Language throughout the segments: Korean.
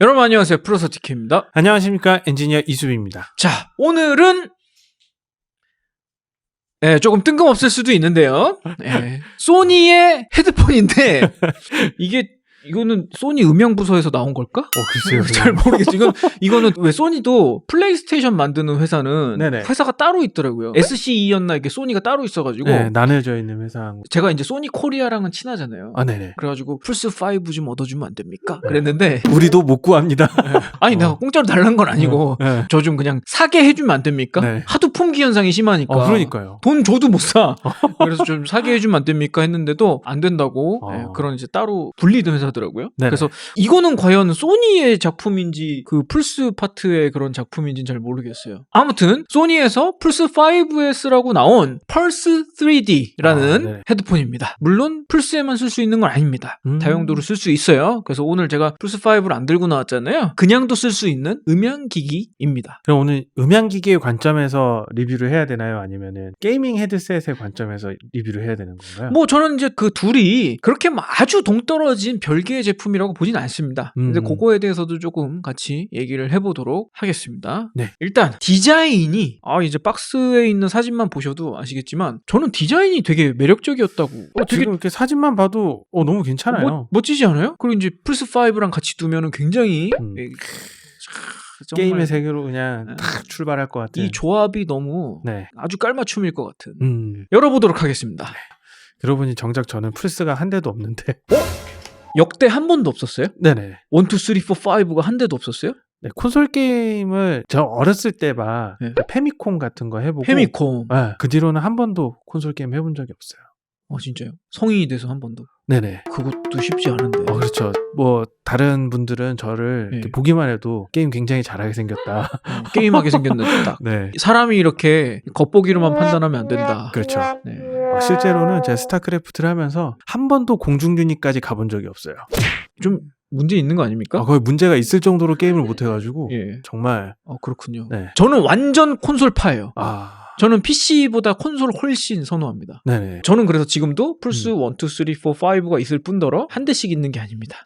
여러분 안녕하세요. 프로서티케입니다. 안녕하십니까 엔지니어 이수빈입니다. 자, 오늘은 네, 조금 뜬금없을 수도 있는데요. 네, 소니의 헤드폰인데 이게 이거는 소니 음향 부서에서 나온 걸까? 어 글쎄요. 잘 모르겠어. 이건 이거는 왜 소니도 플레이스테이션 만드는 회사는 네네. 회사가 따로 있더라고요. SCE였나 이게 소니가 따로 있어가지고 네, 나눠져 있는 회사. 제가 이제 소니 코리아랑은 친하잖아요. 아 네네. 그래가지고 플스 5 좀 얻어주면 안 됩니까? 그랬는데 우리도 못 구합니다. 아니 내가 어. 공짜로 달라는 건 아니고 네. 저좀 그냥 사게 해주면 안 됩니까? 네. 하도 품귀 현상이 심하니까. 어, 그러니까요. 돈 줘도 못 사. 그래서 좀 사게 해주면 안 됩니까? 했는데도 안 된다고. 어. 예, 그런 이제 따로 분리된 회사 더라고요. 네네. 그래서 이거는 과연 소니의 작품인지 그 플스 파트의 그런 작품인지는 잘 모르겠어요. 아무튼 소니에서 플스 5S라고 나온 펄스 3D라는 아, 네. 헤드폰입니다. 물론 플스에만 쓸 수 있는 건 아닙니다. 음. 다용도로 쓸 수 있어요. 그래서 오늘 제가 플스 5를 안 들고 나왔잖아요. 그냥도 쓸 수 있는 음향 기기입니다. 그럼 오늘 음향 기기의 관점에서 리뷰를 해야 되나요? 아니면은 게이밍 헤드셋의 관점에서 리뷰를 해야 되는 건가요? 뭐 저는 이제 그 둘이 그렇게 뭐 아주 동떨어진 별개 의 제품이라고 보진 않습니다. 근데 음. 그거에 대해서도 조금 같이 얘기를 해보도록 하겠습니다. 네. 일단 디자인이 아 이제 박스에 있는 사진만 보셔도 아시겠지만 저는 디자인이 되게 매력적이었다고. 어, 되게 지금 이렇게 사진만 봐도 어, 너무 괜찮아요. 멋, 멋지지 않아요? 그리고 이제 플스 5랑 같이 두면은 굉장히 음. 에, 정말 게임의 세계로 그냥 네. 탁 출발할 것 같은. 이 조합이 너무 네. 아주 깔맞춤일 것 같은. 음. 열어보도록 하겠습니다. 들어보니 정작 저는 플스가 한 대도 없는데. 역대 한 번도 없었어요? 네네. 1, 2, 3, 4, 5가 한 대도 없었어요? 네, 콘솔 게임을 저 어렸을 때봐 네. 페미콘 같은 거 해보고 페미콤. 네, 그 뒤로는 한 번도 콘솔 게임 해본 적이 없어요. 어 진짜요? 성인이 돼서 한 번도. 네네. 그것도 쉽지 않은데. 어, 그렇죠. 뭐 다른 분들은 저를 네. 보기만 해도 게임 굉장히 잘하게 생겼다. 어, 게임하게 생겼는데 딱. 네. 사람이 이렇게 겉보기로만 판단하면 안 된다. 그렇죠. 네. 어, 실제로는 제가 스타크래프트를 하면서 한 번도 공중 유닛까지 가본 적이 없어요. 좀 문제 있는 거 아닙니까? 아, 거의 문제가 있을 정도로 게임을 못 해가지고 예. 정말 어 그렇군요. 네. 저는 완전 콘솔파예요. 아 저는 PC보다 콘솔 훨씬 선호합니다. 네네. 저는 그래서 지금도 플스 음. 1, 2, 3, 4, 5가 있을 뿐더러 한 대씩 있는 게 아닙니다.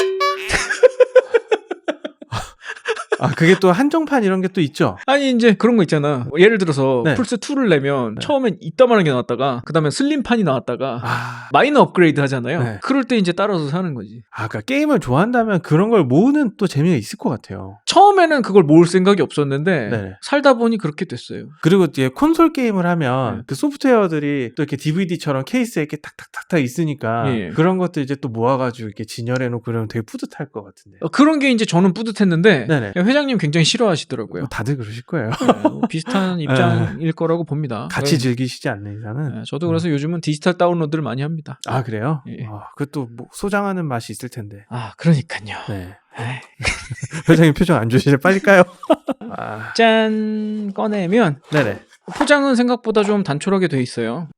아 그게 또 한정판 이런 게 또 있죠. 아니 이제 그런 거 있잖아. 뭐 예를 들어서 네. 플스 2를 내면 네. 처음엔 이따만한 게 나왔다가 그다음에 슬림판이 나왔다가 아. 마이너 업그레이드 하잖아요. 네. 그럴 때 이제 따라서 사는 거지. 아, 그러니까 게임을 좋아한다면 그런 걸 모으는 또 재미가 있을 것 같아요. 처음에는 그걸 모을 생각이 없었는데 네. 살다 보니 그렇게 됐어요. 그리고 이제 콘솔 게임을 하면 네. 그 소프트웨어들이 또 이렇게 DVD처럼 케이스에 이렇게 탁탁탁탁 있으니까 예. 그런 것들 이제 또 모아가지고 이렇게 진열해놓고 그러면 되게 뿌듯할 것 같은데. 어, 그런 게 이제 저는 뿌듯했는데 네네. 회장님 굉장히 싫어하시더라고요. 뭐 다들 그러실 거예요. 네, 뭐 비슷한 입장일 거라고 봅니다. 같이 네, 즐기시지 않는 이상은. 네, 저도 그래서 요즘은 디지털 다운로드를 많이 합니다. 아 그래요? 예. 아, 그것도 뭐 소장하는 맛이 있을 텐데. 아, 그러니까요. 네. 에이, 회장님 표정 안 좋으시네. 빨리 까요. 아, 짠 꺼내면 네네. 포장은 생각보다 좀 단촐하게 돼 있어요.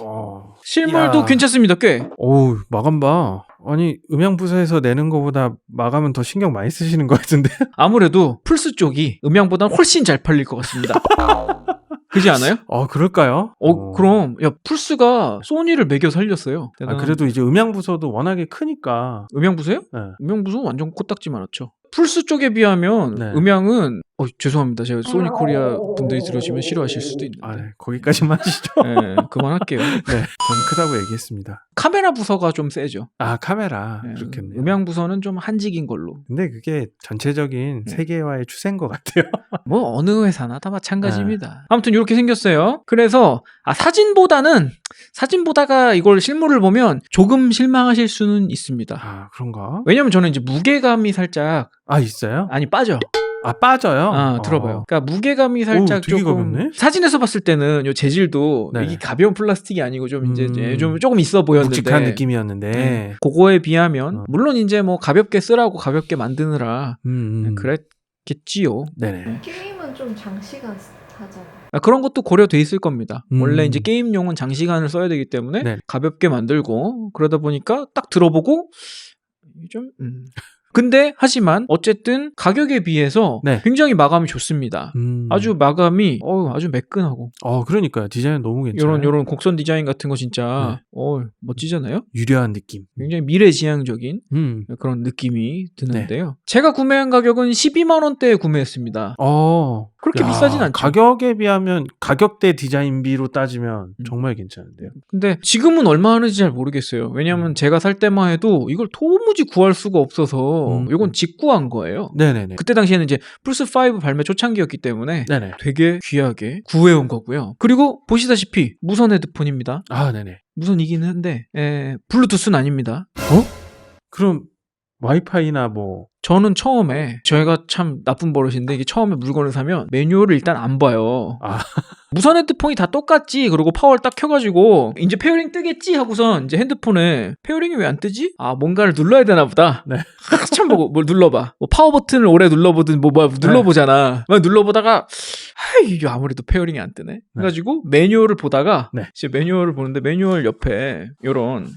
어. 실물도 이야. 괜찮습니다, 꽤. 오우 마감 봐. 아니 음향 부서에서 내는 것보다 마감은 더 신경 많이 쓰시는 것 같은데. 아무래도 플스 쪽이 음향보다 훨씬 잘 팔릴 것 같습니다. 그지 않아요? 어 그럴까요? 어, 그럼 야 플스가 소니를 매겨 살렸어요. 아, 그래도 이제 음향 부서도 워낙에 크니까. 음향 부서요? 네. 음향 부서 완전 코딱지 많았죠. 플스 쪽에 비하면 네. 음향은 어, 죄송합니다. 제가 소니 코리아 분들이 들으시면 싫어하실 수도 있는데. 아, 네. 거기까지만 하시죠. 네, 그만할게요. 네, 저는 크다고 얘기했습니다. 카메라 부서가 좀 세죠. 아 카메라 네, 그렇겠네요. 음향 부서는 좀 한직인 걸로. 근데 그게 전체적인 네. 세계화의 추세인 것 같아요. 뭐 어느 회사나 다 마찬가지입니다. 네. 아무튼 이렇게 생겼어요. 그래서 아 사진보다는 사진 보다가 이걸 실물을 보면 조금 실망하실 수는 있습니다. 아 그런가? 왜냐면 저는 이제 무게감이 살짝 아 있어요? 아니 빠져. 아 빠져요? 아, 들어봐요. 그러니까 무게감이 살짝 되게 조금 가볍네? 사진에서 봤을 때는 요 재질도 네. 이게 가벼운 플라스틱이 아니고 좀 이제 음. 좀 조금 있어 보였는데 묵직한 느낌이었는데. 네. 그거에 비하면 어. 물론 이제 뭐 가볍게 쓰라고 가볍게 만드느라 음, 음. 그랬겠지요. 네네. 게임은 좀 장시간 하잖아. 아, 그런 것도 고려돼 있을 겁니다. 음. 원래 이제 게임용은 장시간을 써야 되기 때문에 네. 가볍게 만들고 그러다 보니까 딱 들어보고 좀 음. 근데 하지만 어쨌든 가격에 비해서 네. 굉장히 마감이 좋습니다. 음. 아주 마감이 어 아주 매끈하고 어 그러니까요. 디자인 너무 괜찮아요. 이런 이런 곡선 디자인 같은 거 진짜 네. 어 멋지잖아요. 유려한 느낌. 굉장히 미래지향적인 음. 그런 느낌이 드는데요. 네. 제가 구매한 가격은 12만 원대에 구매했습니다. 어. 그렇게 비싸진 않죠. 가격에 비하면 가격대 디자인비로 따지면 음. 정말 괜찮은데요. 근데 지금은 얼마 하는지 잘 모르겠어요. 왜냐하면 음. 제가 살 때만 해도 이걸 도무지 구할 수가 없어서 음. 이건 직구한 거예요. 네네네. 그때 당시에는 이제 플스 5 발매 초창기였기 때문에 네네. 되게 귀하게 구해온 거고요. 그리고 보시다시피 무선 헤드폰입니다. 아 네네. 무선이기는 한데 에, 블루투스는 아닙니다. 그럼 와이파이나 뭐 저는 처음에 저희가 참 나쁜 버릇인데 이게 처음에 물건을 사면 매뉴얼을 일단 안 봐요. 아. 무선 헤드폰이 다 똑같지. 그리고 파워를 딱 켜가지고 이제 페어링 뜨겠지 하고선 이제 핸드폰에 페어링이 왜 안 뜨지? 아 뭔가를 눌러야 되나 보다. 네. 한참 보고 뭘 눌러봐. 뭐 파워 버튼을 오래 눌러보든 뭐, 뭐 눌러보잖아. 막 눌러보다가 아 이게 아무래도 페어링이 안 뜨네. 그래가지고 매뉴얼을 보다가 네. 이제 매뉴얼을 보는데 매뉴얼 옆에 요런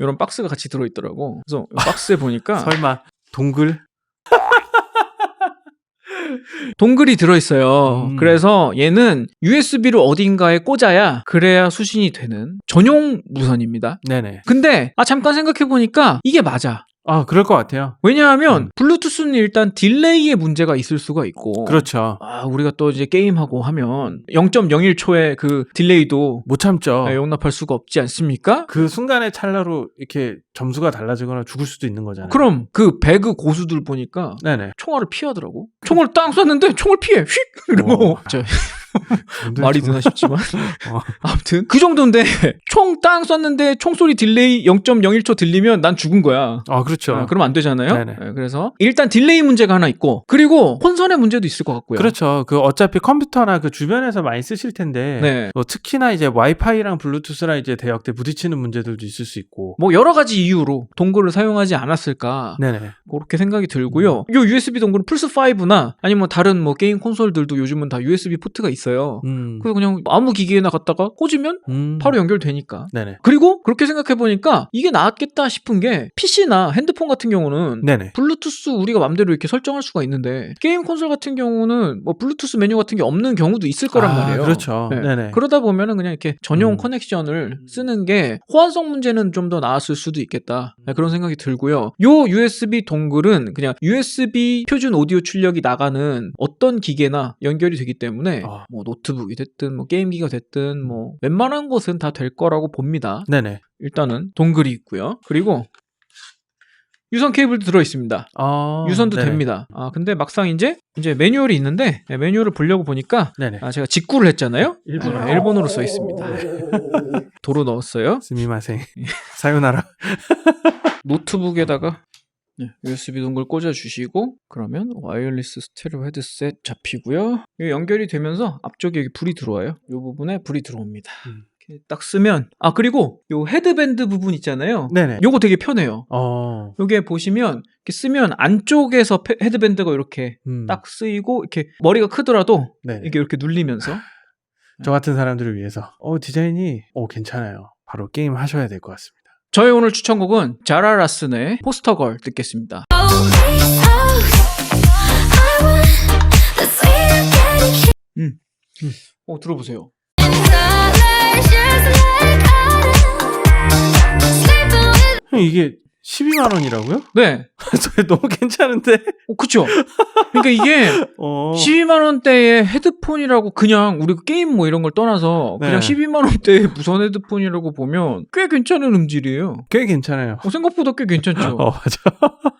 요런 박스가 같이 들어있더라고. 그래서 이 박스에 보니까 설마 동글? 동글이 들어있어요. 음. 그래서 얘는 USB를 어딘가에 꽂아야 그래야 수신이 되는 전용 무선입니다. 네네. 근데 아 잠깐 생각해 보니까 이게 맞아. 아 그럴 것 같아요. 왜냐하면 음. 블루투스는 일단 딜레이의 문제가 있을 수가 있고 그렇죠. 아 우리가 또 이제 게임하고 하면 0.01초의 그 딜레이도 못 참죠. 아, 용납할 수가 없지 않습니까? 그 순간의 찰나로 이렇게 점수가 달라지거나 죽을 수도 있는 거잖아요. 그럼 그 배그 고수들 보니까 네네. 총알을 피하더라고. 총을 땅 쐈는데 총을 피해. 휙 이러고 어. 저 말이 되나 싶지만 어. 아무튼 그 정도인데 총 땅 쐈는데 총소리 딜레이 0.01초 들리면 난 죽은 거야. 아 그렇죠. 아, 그러면 안 되잖아요. 네네. 네, 그래서 일단 딜레이 문제가 하나 있고 그리고 혼선의 문제도 있을 것 같고요. 그렇죠. 그 어차피 컴퓨터나 그 주변에서 많이 쓰실 텐데 네. 뭐 특히나 이제 와이파이랑 블루투스랑 이제 대역대 부딪히는 문제들도 있을 수 있고. 뭐 여러 가지 이유로 동글을 사용하지 않았을까 네네. 그렇게 생각이 들고요. 음. 요 USB 동글은 플스 5나 아니면 다른 뭐 게임 콘솔들도 요즘은 다 USB 포트가 있어 요. 음. 그래서 그냥 아무 기기에나 갖다가 꽂으면 음. 바로 연결되니까. 네네. 그리고 그렇게 생각해 보니까 이게 나았겠다 싶은 게 PC나 핸드폰 같은 경우는 네네. 블루투스 우리가 맘대로 이렇게 설정할 수가 있는데 게임 콘솔 같은 경우는 뭐 블루투스 메뉴 같은 게 없는 경우도 있을 거란 아, 말이에요. 그렇죠. 네. 그러다 보면은 그냥 이렇게 전용 음. 커넥션을 쓰는 게 호환성 문제는 좀 더 나았을 수도 있겠다 네, 그런 생각이 들고요. 요 USB 동글은 그냥 USB 표준 오디오 출력이 나가는 어떤 기계나 연결이 되기 때문에 아. 뭐 노트북이 됐든 뭐 게임기가 됐든 뭐 웬만한 곳은 다 될 거라고 봅니다. 네네. 일단은 동글이 있고요. 그리고 유선 케이블도 들어 있습니다. 아, 유선도 네네. 됩니다. 아 근데 막상 이제 이제 매뉴얼이 있는데 네, 매뉴얼을 보려고 보니까 네네. 아 제가 직구를 했잖아요. 일본어. 아, 일본어로 써 있습니다. 도로 넣었어요. 스미마생. 사요나라. 노트북에다가 네, USB 동글 꽂아 주시고 그러면 와이어리스 스테레오 헤드셋 잡히고요. 이게 연결이 되면서 앞쪽에 여기 불이 들어와요. 이 부분에 불이 들어옵니다. 음. 딱 쓰면 아 그리고 요 헤드밴드 부분 있잖아요. 네네. 요거 되게 편해요. 어. 요게 보시면 이렇게 쓰면 안쪽에서 페- 헤드밴드가 이렇게 음. 딱 쓰이고 이렇게 머리가 크더라도 네. 이게 이렇게 눌리면서 저 같은 사람들을 위해서 어 디자인이 어 괜찮아요. 바로 게임 하셔야 될 것 같습니다. 저의 오늘 추천곡은 자라라슨의 포스터걸 듣겠습니다. 어 들어보세요. 형 이게 12만 원이라고요? 네, 저 너무 괜찮은데. 어, 그쵸. 그러니까 이게 어. 12만 원대의 헤드폰이라고 그냥 우리가 게임 뭐 이런 걸 떠나서 그냥 네. 12만 원대의 무선 헤드폰이라고 보면 꽤 괜찮은 음질이에요. 꽤 괜찮아요. 어, 생각보다 꽤 괜찮죠. 어 맞아.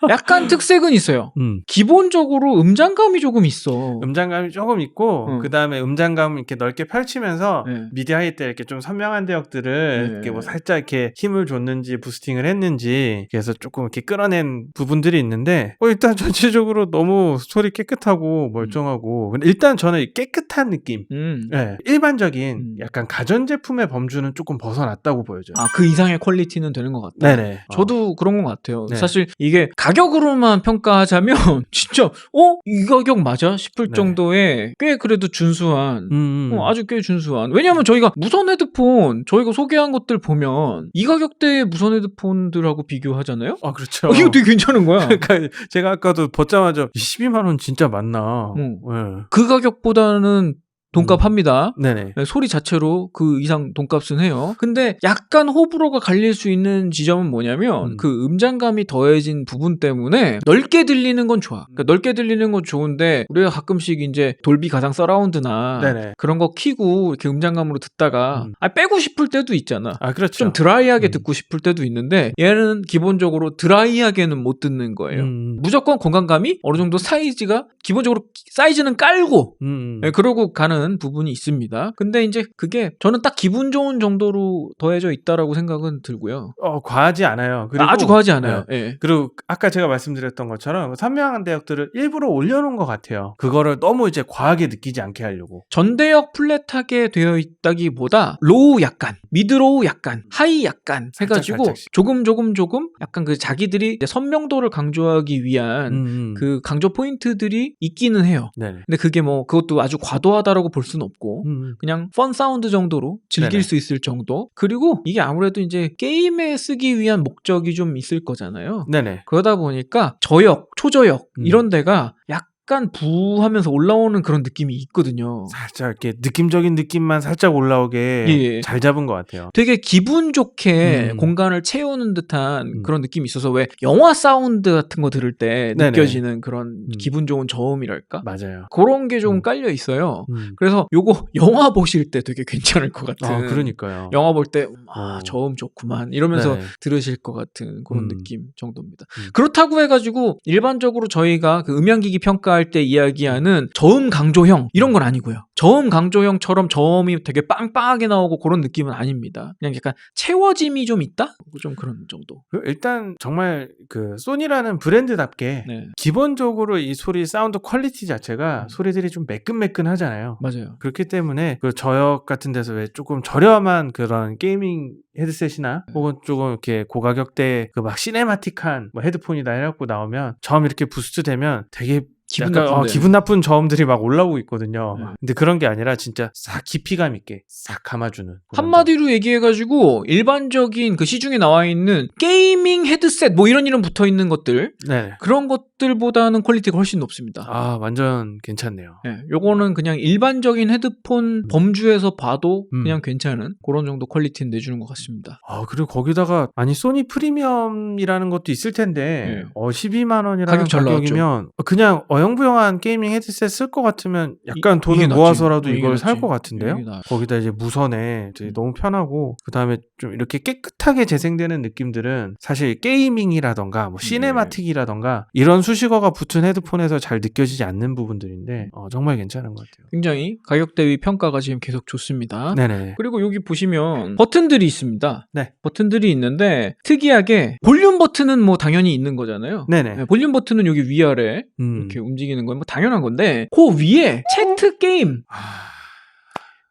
약간 특색은 있어요. 음. 기본적으로 음장감이 조금 있어. 음장감이 조금 있고 음. 그 다음에 음장감 이렇게 넓게 펼치면서 네. 미디 하이 때 이렇게 좀 선명한 대역들을 네. 이렇게 뭐 살짝 이렇게 힘을 줬는지 부스팅을 했는지 그래서 조금 이렇게 끌어낸 부분들이 있는데 어, 일단 전체적으로 너무 소리 깨끗하고 멀쩡하고 근데 일단 저는 깨끗한 느낌 음. 네, 일반적인 음. 약간 가전제품의 범주는 조금 벗어났다고 보여져요. 아, 그 이상의 퀄리티는 되는 것 같다. 네네. 저도 그런 것 같아요. 네. 사실 이게 가격으로만 평가하자면 진짜 어? 이 가격 맞아? 싶을 네. 정도의 꽤 그래도 준수한 음, 음. 어, 아주 꽤 준수한. 왜냐하면 저희가 무선 헤드폰 저희가 소개한 것들 보면 이 가격대의 무선 헤드폰들하고 비교하지 하잖아요. 아 그렇죠. 어, 이거 되게 괜찮은 거야. 그러니까 제가 아까도 벗자마자 12만 원 진짜 맞나? 응. 네. 그 가격보다는 돈값 음. 합니다. 네네. 네, 소리 자체로 그 이상 돈값은 해요. 근데 약간 호불호가 갈릴 수 있는 지점은 뭐냐면 음. 그 음장감이 더해진 부분 때문에 넓게 들리는 건 좋아. 그러니까 넓게 들리는 건 좋은데 우리가 가끔씩 이제 돌비 가상 서라운드나 네네. 그런 거 키고 이렇게 음장감으로 듣다가 음. 아 빼고 싶을 때도 있잖아. 아 그렇죠. 좀 드라이하게 음. 듣고 싶을 때도 있는데 얘는 기본적으로 드라이하게는 못 듣는 거예요. 음. 무조건 공간감이 어느 정도 사이즈가 기본적으로 사이즈는 깔고 음. 네, 그러고 가는 부분이 있습니다. 근데 이제 그게 저는 딱 기분 좋은 정도로 더해져 있다라고 생각은 들고요. 어 과하지 않아요. 그리고 아주 과하지 않아요. 네. 예. 그리고 아까 제가 말씀드렸던 것처럼 선명한 대역들을 일부러 올려놓은 것 같아요. 그거를 너무 이제 과하게 느끼지 않게 하려고. 전대역 플랫하게 되어 있다기보다 로우 약간, 미드로우 약간, 하이 약간 해가지고 살짝씩. 조금 조금 조금 약간 그 자기들이 선명도를 강조하기 위한 음. 그 강조 포인트들이 있기는 해요. 네네. 근데 그게 뭐 그것도 아주 과도하다라고 볼 수는 없고 음. 그냥 펀 사운드 정도로 즐길 네네. 수 있을 정도. 그리고 이게 아무래도 이제 게임에 쓰기 위한 목적이 좀 있을 거잖아요. 네네. 그러다 보니까 저역, 초저역 음. 이런 데가 약 간 부하면서 올라오는 그런 느낌이 있거든요. 살짝 이렇게 느낌적인 느낌만 살짝 올라오게 예. 잘 잡은 것 같아요. 되게 기분 좋게 음. 공간을 채우는 듯한 음. 그런 느낌이 있어서 왜 영화 사운드 같은 거 들을 때 네네. 느껴지는 그런 음. 기분 좋은 저음이랄까? 맞아요. 그런 게좀 음. 깔려 있어요. 음. 그래서 요거 영화 보실 때 되게 괜찮을 것 같은. 아 그러니까요. 영화 볼 때, 아, 어. 저음 좋구만. 이러면서 네네. 들으실 것 같은 그런 음. 느낌 정도입니다. 음. 그렇다고 해가지고, 일반적으로 저희가 그 음향기기 평가 할 때 이야기하는 저음 강조형, 이런 건 아니고요. 저음 강조형처럼 저음이 되게 빵빵하게 나오고 그런 느낌은 아닙니다. 그냥 약간 채워짐이 좀 있다? 좀 그런 정도. 그 일단 정말 그 소니라는 브랜드답게 네. 기본적으로 이 소리 사운드 퀄리티 자체가 음. 소리들이 좀 매끈매끈하잖아요. 맞아요. 그렇기 때문에 그 저역 같은 데서 왜 조금 저렴한 그런 게이밍 헤드셋이나 네. 혹은 조금 이렇게 고가격대 그 막 시네마틱한 뭐 헤드폰이다 해갖고 나오면 저음 이렇게 부스트 되면 되게 기분 약간 나쁜데. 어, 기분 나쁜 저음들이 막 올라오고 있거든요. 네. 근데 그런 게 아니라 진짜 싹 깊이감 있게 싹 감아주는 한마디로 얘기해가지고 일반적인 그 시중에 나와 있는 게이밍 헤드셋 뭐 이런 이름 붙어 있는 것들 점. 네. 그런 것들보다는 퀄리티가 훨씬 높습니다. 아 완전 괜찮네요. 예, 요거는 그냥 일반적인 헤드폰 범주에서 봐도 음. 그냥 괜찮은 그런 정도 퀄리티는 내주는 것 같습니다. 아 그리고 거기다가 아니 소니 프리미엄이라는 것도 있을 텐데 네. 어 12만 원이라는 가격 잘 가격이면 그냥 어 영부영한 게이밍 헤드셋 쓸 것 같으면 약간 이- 돈을. 모아서라도 이걸 살. 것 같은데요. 거기다 이제 무선에 이제 음. 너무 편하고 그 다음에 좀 이렇게 깨끗하게 재생되는 느낌들은 사실 게이밍이라던가 뭐 네. 시네마틱이라던가 이런 수식어가 붙은 헤드폰에서 잘 느껴지지 않는 부분들인데 어, 정말 괜찮은 것 같아요. 굉장히 가격 대비 평가가 지금 계속 좋습니다. 네네. 그리고 여기 보시면 버튼들이 있습니다. 네. 버튼들이 있는데 특이하게 볼륨 버튼은 뭐 당연히 있는 거잖아요. 네네. 네, 볼륨 버튼은 여기 위아래 음. 이렇게 움직이는 건 뭐 당연한 건데 그 위에 채트 게임 아,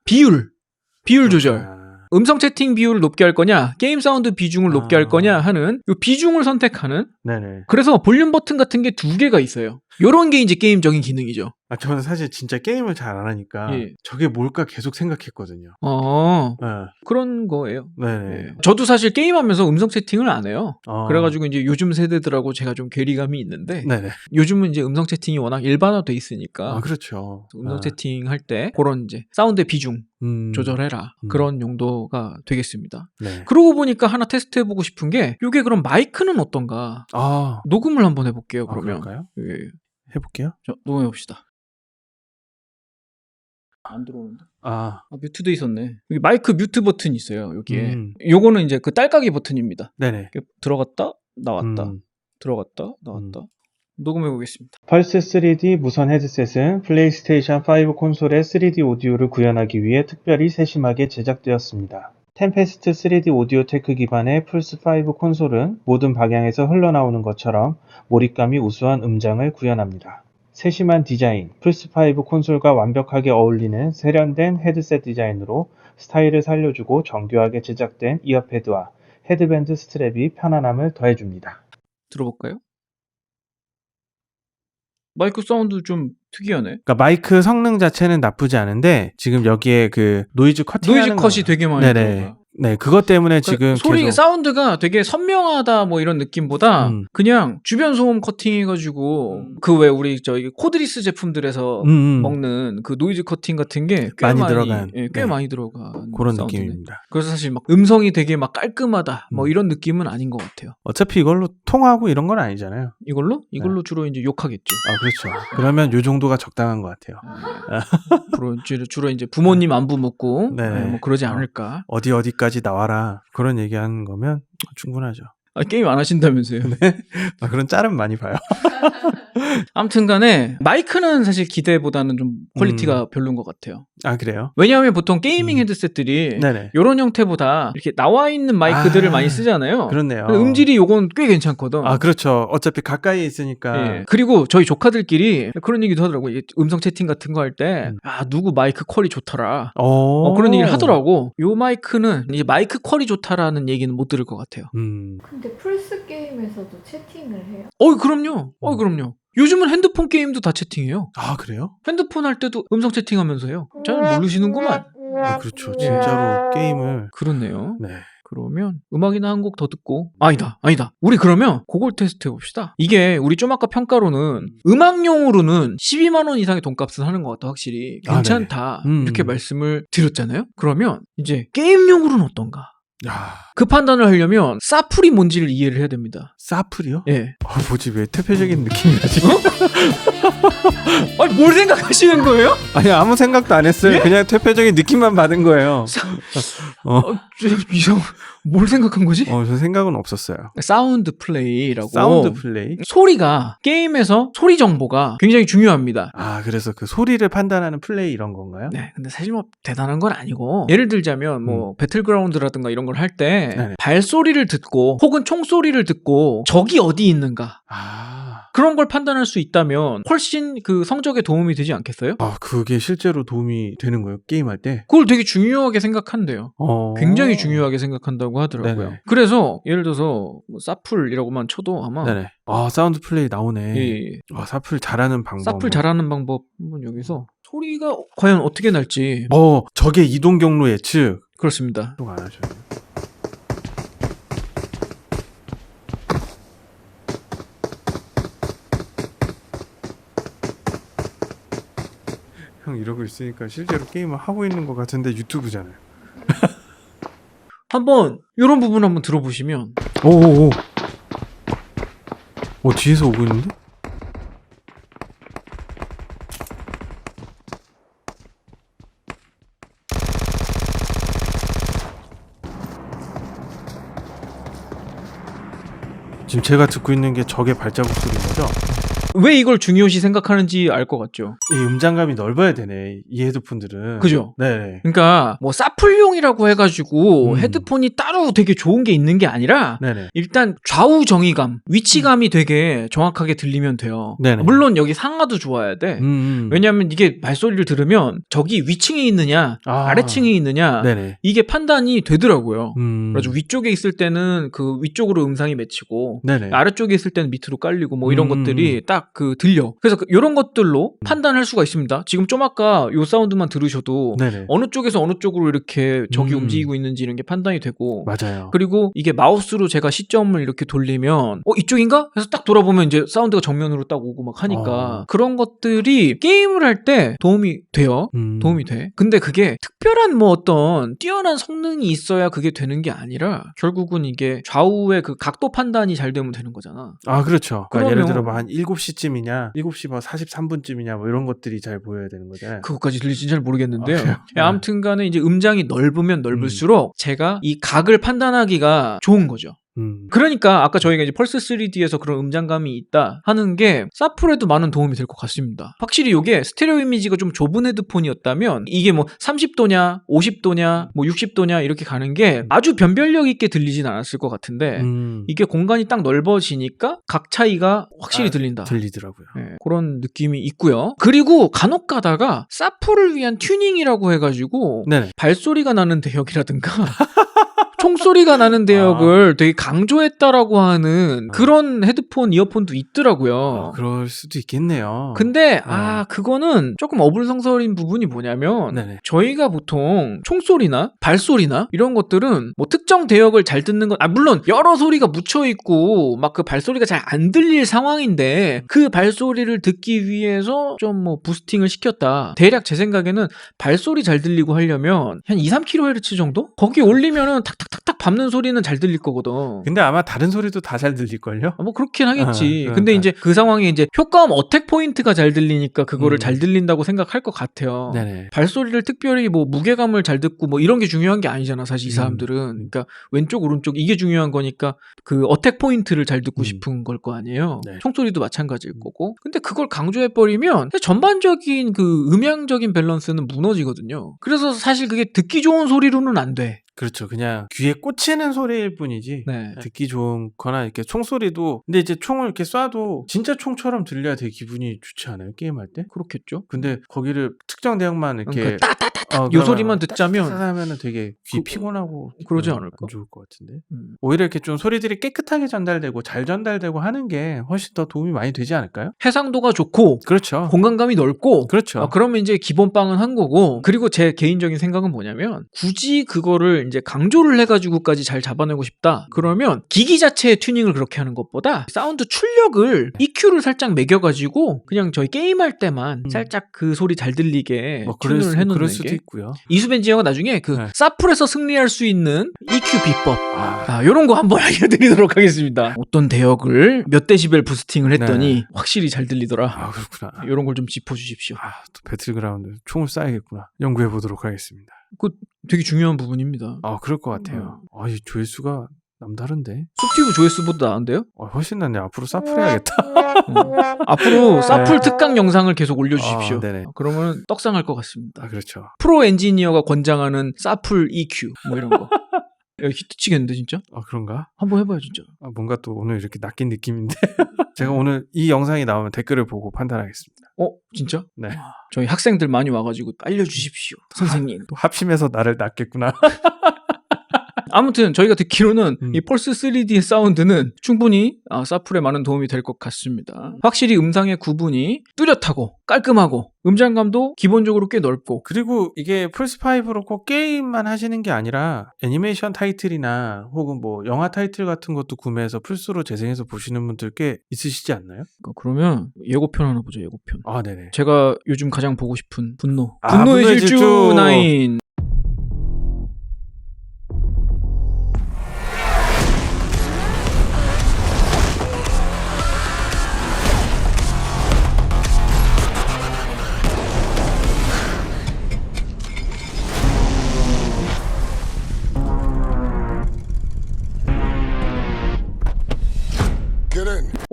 비율 비율 조절 아, 음성 채팅 비율을 높게 할 거냐 게임 사운드 비중을 높게 할 아. 거냐 하는 이 비중을 선택하는 네네. 그래서 볼륨 버튼 같은 게 두 개가 있어요. 요런 게 이제 게임적인 기능이죠. 아, 저는 사실 진짜 게임을 잘 안 하니까 예. 저게 뭘까 계속 생각했거든요. 어 네. 그런 거예요. 네네. 예. 저도 사실 게임하면서 음성 채팅을 안 해요. 어. 그래가지고 이제 요즘 세대들하고 제가 좀 괴리감이 있는데 네네. 요즘은 이제 음성 채팅이 워낙 일반화돼 있으니까 아, 그렇죠. 음성 아, 채팅 할 때 그런 이제 사운드 비중 음, 조절해라 음. 그런 용도가 되겠습니다. 네. 그러고 보니까 하나 테스트 해보고 싶은 게 이게 그럼 마이크는 어떤가? 아, 녹음을 한번 해볼게요. 아, 그러면 그럴까요? 예. 해볼게요. 자, 녹음해 봅시다. 안 들어오는데? 아, 아, 뮤트돼 있었네. 여기 마이크 뮤트 버튼 있어요. 여기에. 음. 요거는 이제 그 딸깍이 버튼입니다. 네네. 이렇게 들어갔다 나왔다. 음. 들어갔다 나왔다. 녹음해 보겠습니다. 펄스 3D 무선 헤드셋은 플레이스테이션 5 콘솔의 3D 오디오를 구현하기 위해 특별히 세심하게 제작되었습니다. 템페스트 3D 오디오 테크 기반의 플스5 콘솔은 모든 방향에서 흘러나오는 것처럼 몰입감이 우수한 음장을 구현합니다. 세심한 디자인, 플스5 콘솔과 완벽하게 어울리는 세련된 헤드셋 디자인으로 스타일을 살려주고 정교하게 제작된 이어패드와 헤드밴드 스트랩이 편안함을 더해줍니다. 들어볼까요? 마이크 사운드 좀 특이하네. 그러니까 마이크 성능 자체는 나쁘지 않은데 지금 여기에 그 노이즈 커팅 노이즈 컷이 되게 많이 네네. 들어가. 네, 그것 때문에 지금 그러니까 소리 계속 사운드가 되게 선명하다 뭐 이런 느낌보다 음. 그냥 주변 소음 커팅해가지고 그왜 우리 저기 코드리스 제품들에서 음, 음. 먹는 그 노이즈 커팅 같은 게 꽤 많이 많이, 들어간, 예, 꽤 네. 많이 들어간 그런 사운드네. 느낌입니다. 그래서 사실 막 음성이 되게 막 깔끔하다 뭐 음. 이런 느낌은 아닌 것 같아요. 어차피 이걸로 통하고 이런 건 아니잖아요. 이걸로 이걸로 네. 주로 이제 욕하겠죠. 아, 그렇죠. 그러면 요 정도가 적당한 것 같아요. 주로, 주로, 주로 이제 부모님 안부 묻고 네. 예, 뭐 그러지 어. 않을까. 어디 어디까 지 나와라 그런 얘기 하는 거면 충분하죠. 아, 게임 안 하신다면서요. 아, 그런 짤은 많이 봐요. 아무튼 간에 마이크는 사실 기대보다는 좀 퀄리티가 별로인 것 같아요. 아 그래요? 왜냐하면 보통 게이밍 음. 헤드셋들이 네네. 이런 형태보다 이렇게 나와 있는 마이크들을 아, 많이 쓰잖아요. 그렇네요. 음질이 요건 꽤 괜찮거든. 아 그렇죠. 어차피 가까이 있으니까. 예. 그리고 저희 조카들끼리 그런 얘기도 하더라고요. 음성 채팅 같은 거 할 때, 음. 아, 누구 마이크 퀄이 좋더라. 어... 어, 그런 얘기를 하더라고. 요 마이크는 이제 마이크 퀄이 좋다라는 얘기는 못 들을 것 같아요. 음. 근데 플스 게임에서도 채팅을 해요. 어, 그럼요. 어, 음. 그럼요. 요즘은 핸드폰 게임도 다 채팅해요. 아 그래요? 핸드폰 할 때도 음성 채팅하면서 해요. 잘 모르시는구만. 아 그렇죠. 진짜로 게임을. 그렇네요. 네. 그러면 음악이나 한 곡 더 듣고 아니다 아니다 우리 그러면 그걸 테스트 해봅시다 이게 우리 좀 아까 평가로는 음악용으로는 12만 원 이상의 돈값은 하는 것 같다 확실히 아, 괜찮다 네네. 음. 이렇게 말씀을 드렸잖아요 그러면 이제 게임용으로는 어떤가 야 그 판단을 하려면 사풀이 뭔지를 이해를 해야 됩니다 사플이요? 예 아 뭐지 왜 퇴폐적인 느낌이 나지? 아니 뭘 생각하시는 거예요? 아니 아무 생각도 안 했어요. 예? 그냥 퇴폐적인 느낌만 받은 거예요. 사- 어. 어, 저 이상 뭘 생각한 거지? 어, 저 생각은 없었어요. 사운드 플레이라고 사운드 플레이? 소리가 게임에서 소리 정보가 굉장히 중요합니다 아, 그래서 그 소리를 판단하는 플레이 이런 건가요? 네, 근데 사실 뭐 대단한 건 아니고 예를 들자면 뭐 배틀그라운드라든가 이런 걸할 때. 발소리를 듣고 혹은 총소리를 듣고 적이 어디 있는가 아. 그런 걸 판단할 수 있다면 훨씬 그 성적에 도움이 되지 않겠어요? 아, 그게 실제로 도움이 되는 거예요? 게임할 때? 그걸 되게 중요하게 생각한대요. 어. 굉장히 중요하게 생각한다고 하더라고요. 네네. 그래서 예를 들어서 뭐 사풀이라고만 쳐도 아마 네네. 아, 사운드 플레이 나오네. 이 아, 사플 잘하는 방법. 사풀 잘하는 방법 한번 여기서 소리가 과연 어떻게 날지 어, 적의 이동 경로 예측. 그렇습니다. 안 하셔요. 형 이러고 있으니까 실제로 게임을 하고 있는 것 같은데 유튜브잖아요. 한번 이런 부분 한번 들어보시면 오오오. 어 뒤에서 오고 있는데? 지금 제가 듣고 있는 게 적의 발자국 소리인 거죠? 왜 이걸 중요시 생각하는지 알 것 같죠. 이 음장감이 넓어야 되네 이 헤드폰들은. 그죠? 네. 그러니까 뭐 사풀용이라고 해가지고 음. 헤드폰이 따로 되게 좋은 게 있는 게 아니라 네네. 일단 좌우 정의감, 위치감이 되게 정확하게 들리면 돼요. 네네. 물론 여기 상하도 좋아야 돼. 음, 음. 왜냐하면 이게 발소리를 들으면 저기 위층에 있느냐 아. 아래층에 있느냐 네네. 이게 판단이 되더라고요. 음. 그래서 위쪽에 있을 때는 그 위쪽으로 음상이 맺히고 네네. 아래쪽에 있을 때는 밑으로 깔리고 뭐 이런 음. 것들이 딱그 들려. 그래서 그 이런 것들로 음. 판단할 수가 있습니다. 지금 좀 아까 요 사운드만 들으셔도 네네. 어느 쪽에서 어느 쪽으로 이렇게 적이 음. 움직이고 있는지 이런 게 판단이 되고 맞아요. 그리고 이게 마우스로 제가 시점을 이렇게 돌리면 어 이쪽인가? 해서 딱 돌아보면 이제 사운드가 정면으로 딱 오고 막 하니까 어. 그런 것들이 게임을 할 때 도움이 돼요. 음. 도움이 돼. 근데 그게 특별한 뭐 어떤 뛰어난 성능이 있어야 그게 되는 게 아니라 결국은 이게 좌우의 그 각도 판단이 잘 되면 되는 거잖아. 아, 그렇죠. 그러니까 예를 들어 뭐한 7시 쯤이냐, 7시 뭐 43분쯤이냐 뭐 이런 것들이 잘 보여야 되는 거잖아요. 그것까지 들릴지 잘 모르겠는데요. 아, 그래요? 예, 아무튼 간에 이제 음장이 넓으면 넓을수록 음. 제가 이 각을 판단하기가 좋은 거죠. 음. 그러니까 아까 저희가 이제 펄스 3D에서 그런 음장감이 있다 하는 게 사풀에도 많은 도움이 될 것 같습니다. 확실히 이게 스테레오 이미지가 좀 좁은 헤드폰이었다면 이게 뭐 30도냐, 50도냐, 뭐 60도냐 이렇게 가는 게 아주 변별력 있게 들리진 않았을 것 같은데 음. 이게 공간이 딱 넓어지니까 각 차이가 확실히 아, 들린다. 들리더라고요. 예, 그런 느낌이 있고요. 그리고 간혹 가다가 사풀을 위한 튜닝이라고 해가지고 네네. 발소리가 나는 대역이라든가 총소리가 나는 대역을 되게 강조했다라고 하는 그런 헤드폰, 이어폰도 있더라고요. 아, 그럴 수도 있겠네요. 근데 아 그거는 조금 어불성설인 부분이 뭐냐면 네네. 저희가 보통 총소리나 발소리나 이런 것들은 뭐 특정 대역을 잘 듣는 건 아 물론 여러 소리가 묻혀 있고 막 그 발소리가 잘 안 들릴 상황인데 그 발소리를 듣기 위해서 좀 뭐 부스팅을 시켰다. 대략 제 생각에는 발소리 잘 들리고 하려면 한 2, 3kHz 정도? 거기 올리면은 탁탁 탁탁 밟는 소리는 잘 들릴 거거든. 근데 아마 다른 소리도 다 잘 들릴걸요? 아, 뭐 그렇긴 하겠지. 어, 근데 그러니까. 이제 그 상황에 이제 효과음 어택 포인트가 잘 들리니까 그거를 음. 잘 들린다고 생각할 것 같아요. 네네. 발소리를 특별히 뭐 무게감을 잘 듣고 뭐 이런 게 중요한 게 아니잖아 사실 이 음. 사람들은 그러니까 왼쪽 오른쪽 이게 중요한 거니까 그 어택 포인트를 잘 듣고 음. 싶은 걸 거 아니에요 네. 총소리도 마찬가지일 거고 근데 그걸 강조해 버리면 전반적인 그 음향적인 밸런스는 무너지거든요 그래서 사실 그게 듣기 좋은 소리로는 안 돼 그렇죠. 그냥 귀에 꽂히는 소리일 뿐이지. 네. 듣기 좋거나 이렇게 총소리도 근데 이제 총을 이렇게 쏴도 진짜 총처럼 들려야 되게 기분이 좋지 않아요 게임할 때? 그렇겠죠 근데 거기를 특정 대역만 이렇게 그러니까 따따따따 어, 요 그러면 소리만 듣자면 하면은 되게 귀 그- 피곤하고 그러지 어, 않을까? 안 좋을 것 같은데 음. 오히려 이렇게 좀 소리들이 깨끗하게 전달되고 잘 전달되고 하는 게 훨씬 더 도움이 많이 되지 않을까요? 해상도가 좋고 그렇죠. 공간감이 넓고 그렇죠. 아, 그러면 이제 기본빵은 한 거고 그리고 제 개인적인 생각은 뭐냐면 굳이 그거를 이제 강조를 해가지고까지 잘 잡아내고 싶다 그러면 기기 자체의 튜닝을 그렇게 하는 것보다 사운드 출력을 EQ를 살짝 매겨가지고 그냥 저희 게임할 때만 음. 살짝 그 소리 잘 들리게 뭐 튜닝을 수, 해놓는 그럴 수도 게 있고요. 이수벤지어가 나중에 그 네. 사풀에서 승리할 수 있는 EQ 비법 아, 아, 요런 거 한번 알려드리도록 하겠습니다. 어떤 대역을 몇 데시벨 부스팅을 했더니 네. 확실히 잘 들리더라. 아 그렇구나. 요런 걸 좀 짚어주십시오. 아, 또 배틀그라운드 총을 쏴야겠구나. 연구해 보도록 하겠습니다. 되게 중요한 부분입니다. 아, 그럴 것 같아요. 아, 이 조회수가 남다른데? 숲티브 조회수보다 나은데요? 어, 훨씬 낫네. 앞으로 사프해야겠다. 앞으로 사풀 네. 특강 영상을 계속 올려주십시오. 아, 네네. 그러면 떡상할 것 같습니다. 아, 그렇죠. 프로 엔지니어가 권장하는 사풀 EQ 뭐 이런 거. 야, 히트치겠는데 진짜? 아, 그런가? 한번 해봐요 진짜. 아, 뭔가 또 오늘 이렇게 낚인 느낌인데. 제가 오늘 이 영상이 나오면 댓글을 보고 판단하겠습니다. 어 진짜? 네. 저희 학생들 많이 와가지고 알려주십시오 선생님. 또 합심해서 나를 낚겠구나. 아무튼 저희가 듣기로는 음. 이 펄스 3D의 사운드는 충분히 아, 사풀에 많은 도움이 될 것 같습니다. 확실히 음상의 구분이 뚜렷하고 깔끔하고 음장감도 기본적으로 꽤 넓고 그리고 이게 플스5로 꼭 게임만 하시는 게 아니라 애니메이션 타이틀이나 혹은 뭐 영화 타이틀 같은 것도 구매해서 플스로 재생해서 보시는 분들 꽤 있으시지 않나요? 그러니까 그러면 예고편 하나 보죠 예고편. 아, 네네. 제가 요즘 가장 보고 싶은 분노. 아, 분노의 질주. 9.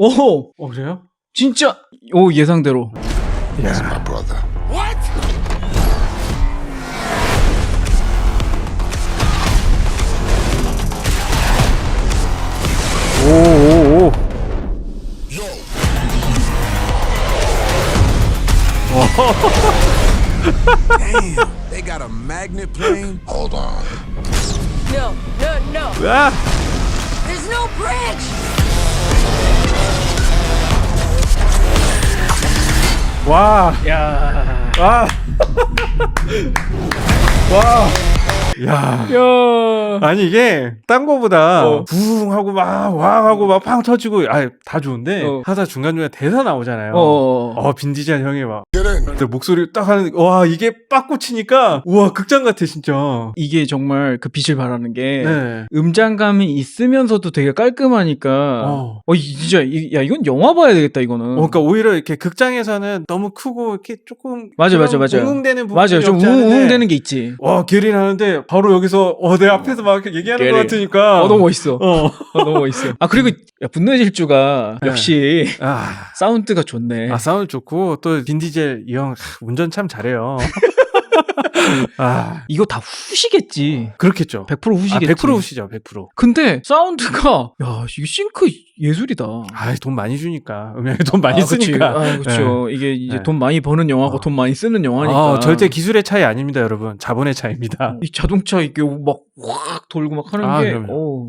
오 어, 그래요? 진짜 오 예상대로. That's my brother. What? 오오오. Yo, Damn, they got a magnet plane. hold on. No, no, no. 야! There's no bridge. 와! 야. 와! 와! 야. 야. 아니 이게 딴 거보다 어. 부웅 하고 막 왕 하고 막 팡 터지고 아 다 좋은데 어. 하다 중간 중간에 대사 나오잖아요. 어. 어, 빈디젤 형이 막 Get in. 근데 목소리 딱 하는 와 이게 빡 꽂히니까 우와 극장 같아 진짜. 이게 정말 그 빛을 발하는 게 네. 음장감이 있으면서도 되게 깔끔하니까 어. 어, 이- 진짜 이- 야 이건 영화 봐야 되겠다 이거는. 어, 그러니까 오히려 이렇게 극장에서는 너무 크고 이렇게 조금 맞아, 맞아, 그런 맞아요. 웅웅대는 부분이 맞아요. 좀 없지 않은데 우웅대는 게 있지. 와 결이 나는데 바로 여기서 어, 내 앞에서 막 이렇게 얘기하는 결이. 것 같으니까 어 너무 멋있어. 어. 어, 너무 멋있어. 아 그리고 야, 분노의 질주가 네. 역시 아, 사운드가 좋네. 아 사운드 좋고 또 빈디젤 이 형 운전 참 잘해요. 아 이거 다 후시겠지. 그렇겠죠. 100% 아, 후시겠지. 100% 후시죠. 100%. 근데 사운드가 야 이거 싱크 예술이다. 아, 돈 많이 주니까 음향에 돈 많이 아, 그치. 쓰니까. 아, 그렇죠. 이게 이제 네. 돈 많이 버는 영화고 어. 돈 많이 쓰는 영화니까. 아, 절대 기술의 차이 아닙니다, 여러분. 자본의 차이입니다. 이 자동차 이게 막 확 돌고 막 하는 아, 게. 그럼요. 어.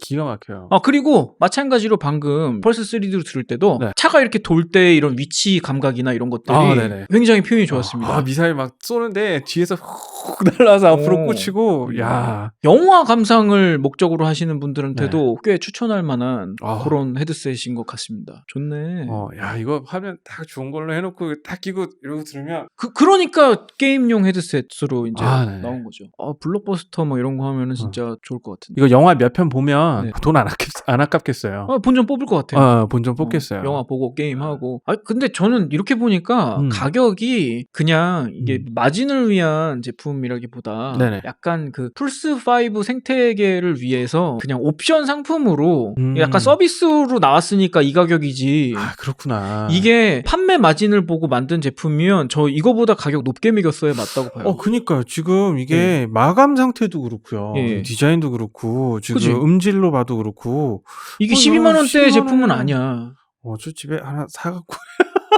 기가 막혀요. 아 그리고 마찬가지로 방금 펄스 3D로 들을 때도 네. 차가 이렇게 돌 때 이런 위치 감각이나 이런 것들이 아, 네네. 굉장히 표현이 좋았습니다. 아, 미사일 막 쏘는데 뒤에서 훅 날아서 앞으로 오. 꽂히고, 야. 영화 감상을 목적으로 하시는 분들한테도 꽤 추천할 만한 네. 아. 그런 헤드셋인 것 같습니다. 좋네. 어, 야, 이거 화면 딱 좋은 걸로 해놓고 딱 끼고 이러고 들으면 그, 그러니까 게임용 헤드셋으로 이제 아, 네네. 나온 거죠. 아, 블록버스터 뭐 이런 거 하면은 진짜 좋을 것 같은데. 이거 영화 몇 편 보면 네. 돈안 아깝, 안 아깝겠어요. 아, 본전 뽑을 것 같아요. 어, 본전 뽑겠어요. 어, 영화 보고 게임 하고. 아 근데 저는 이렇게 보니까 음. 가격이 그냥 이게 음. 마진을 위한 제품이라기보다 네네. 약간 그 플스 5 생태계를 위해서 그냥 옵션 상품으로 음. 약간 서비스로 나왔으니까 이 가격이지. 아, 그렇구나. 이게 판매 마진을 보고 만든 제품이면 저 이거보다 가격 높게 매겼어야 맞다고 봐요. 어, 그니까요. 지금 이게 마감 상태도 그렇고요. 예. 디자인도 그렇고, 지금 그치? 음질로 봐도 그렇고, 이게 어, 12만 원대 12만 제품은 아니야. 어, 저 집에 하나 사갖고.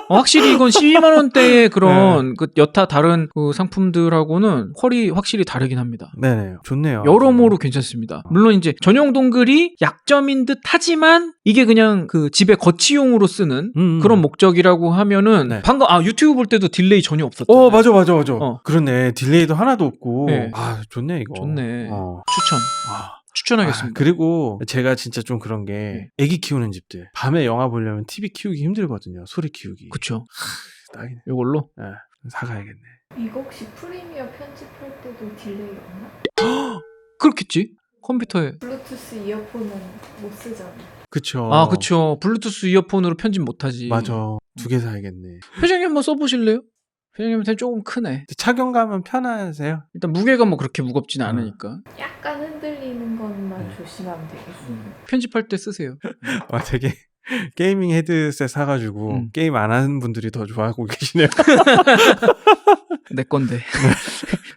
어, 확실히 이건 12만 원대의 네. 그런 그 여타 다른 그 상품들하고는 퀄이 확실히 다르긴 합니다. 네네. 좋네요. 여러모로 괜찮습니다. 물론 이제 전용 동글이 약점인 듯 하지만 이게 그냥 그 집에 거치용으로 쓰는 음, 음. 그런 목적이라고 하면은 네. 방금 아 유튜브 볼 때도 딜레이 전혀 없었잖아요. 어, 맞아, 맞아, 맞아. 어. 그렇네. 딜레이도 하나도 없고. 네. 아, 좋네, 이거. 좋네. 어. 추천. 아. 추천하겠습니다. 아, 그리고 제가 진짜 좀 그런 게 네. 애기 키우는 집들 밤에 영화 보려면 TV 키우기 힘들거든요 소리 키우기 그쵸. 딱이네 이걸로 예, 사가야겠네 이거 혹시 프리미어 편집할 때도 딜레이 없나? 그렇겠지. 컴퓨터에. 블루투스 이어폰은 못 쓰잖아. 그쵸 아, 그쵸. 블루투스 이어폰으로 편집 못하지. 맞아 두 개 사야겠네 회장님 한번 써보실래요? 회장님한테 조금 크네. 착용감은 편하세요? 일단 무게가 뭐 그렇게 무겁진 음. 않으니까. 약간 흔들리는 것만 네. 조심하면 되겠어. 편집할 때 쓰세요. 아 되게 게이밍 헤드셋 사가지고 음. 게임 안 하는 분들이 더 좋아하고 계시네요 내 건데.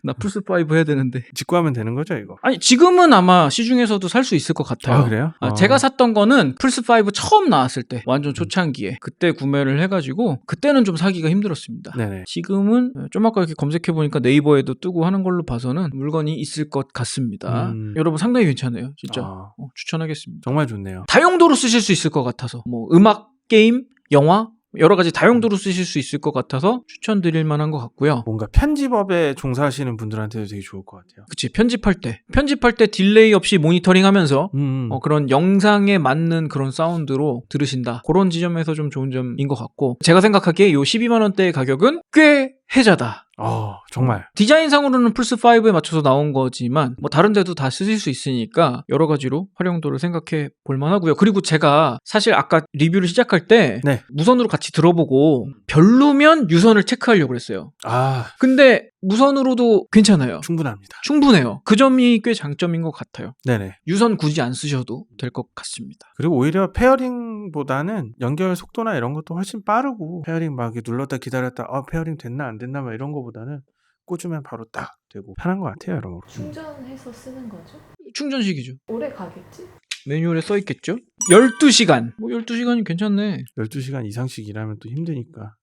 나 플스 5 해야 되는데. 직구하면 되는 거죠 이거 아니, 지금은 아마 시중에서도 살 수 있을 것 같아요. 아 그래요? 아, 어. 제가 샀던 거는 플스 5 처음 나왔을 때, 완전 초창기에. 그때 구매를 해 가지고, 그때는 좀 사기가 힘들었습니다. 네네 지금은 좀 아까 이렇게 검색해 보니까 네이버에도 뜨고 하는 걸로 봐서는 물건이 있을 것 같습니다. 음. 여러분 상당히 괜찮아요. 진짜. 아, 어, 추천하겠습니다. 정말 좋네요 다용도로 쓰실 수 있을 것 같아서 뭐 음악, 게임, 영화 여러 가지 다용도로 쓰실 수 있을 것 같아서 추천드릴 만한 것 같고요. 뭔가 편집업에 종사하시는 분들한테도 되게 좋을 것 같아요 그치 편집할 때 편집할 때 딜레이 없이 모니터링하면서 음. 어, 그런 영상에 맞는 그런 사운드로 들으신다 그런 지점에서 좀 좋은 점인 것 같고 제가 생각하기에 요 12만 원대의 가격은 꽤 혜자다. 어, 정말 디자인상으로는 플스5에 맞춰서 나온 거지만 뭐 다른 데도 다 쓰실 수 있으니까 여러 가지로 활용도를 생각해 볼 만 하고요. 그리고 제가 사실 아까 리뷰를 시작할 때 네. 무선으로 같이 들어보고 별로면 유선을 체크하려고 했어요. 아 근데 무선으로도 괜찮아요. 충분합니다 충분해요. 그 점이 꽤 장점인 것 같아요. 네네 유선 굳이 안 쓰셔도 될 것 같습니다. 그리고 오히려 페어링보다는 연결 속도나 이런 것도 훨씬 빠르고 페어링 막 눌렀다 기다렸다 어 페어링 됐나 안 됐나 막 이런 거 보다는 꽂으면 바로 딱 되고 편한 것 같아요 여러분 충전해서 쓰는 거죠? 충전식이죠. 오래 가겠지? 매뉴얼에 써 있겠죠? 12시간. 뭐 12시간이 괜찮네. 12시간 이상씩 일하면 또 힘드니까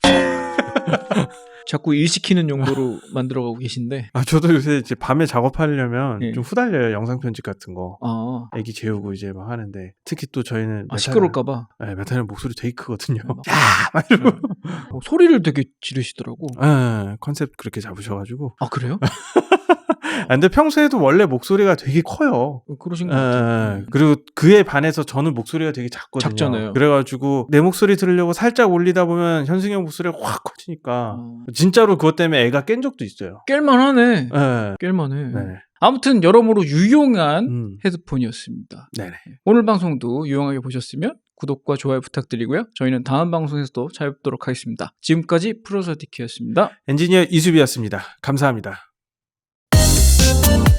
자꾸 일 시키는 용도로 만들어가고 계신데. 아 저도 요새 이제 밤에 작업하려면 예. 좀 후달려요 영상 편집 같은 거 아, 애기 재우고 이제 막 하는데 특히 또 저희는 아 시끄러울까봐. 네, 메탈은 목소리 되게 크거든요 막- 야! 막 이러고 어, 소리를 되게 지르시더라고. 예, 컨셉 그렇게 잡으셔가지고 아 그래요? 아, 근데 평소에도 원래 목소리가 되게 커요 어, 그러신 것 같아요. 예, 그리고 그에 반해서 저는 목소리가 되게 작거든요. 작잖아요. 그래가지고 내 목소리 들으려고 살짝 올리다 보면 현승이 형 목소리가 확 커지니까 어, 진짜로 그것 때문에 애가 깬 적도 있어요. 깰만하네. 예. 깰만해. 네. 아무튼 여러모로 유용한 음. 헤드폰이었습니다. 네네. 오늘 방송도 유용하게 보셨으면 구독과 좋아요 부탁드리고요. 저희는 다음 방송에서도 찾아뵙도록 하겠습니다. 지금까지 프로서디키였습니다. 엔지니어 이수비였습니다. 감사합니다. Thank you.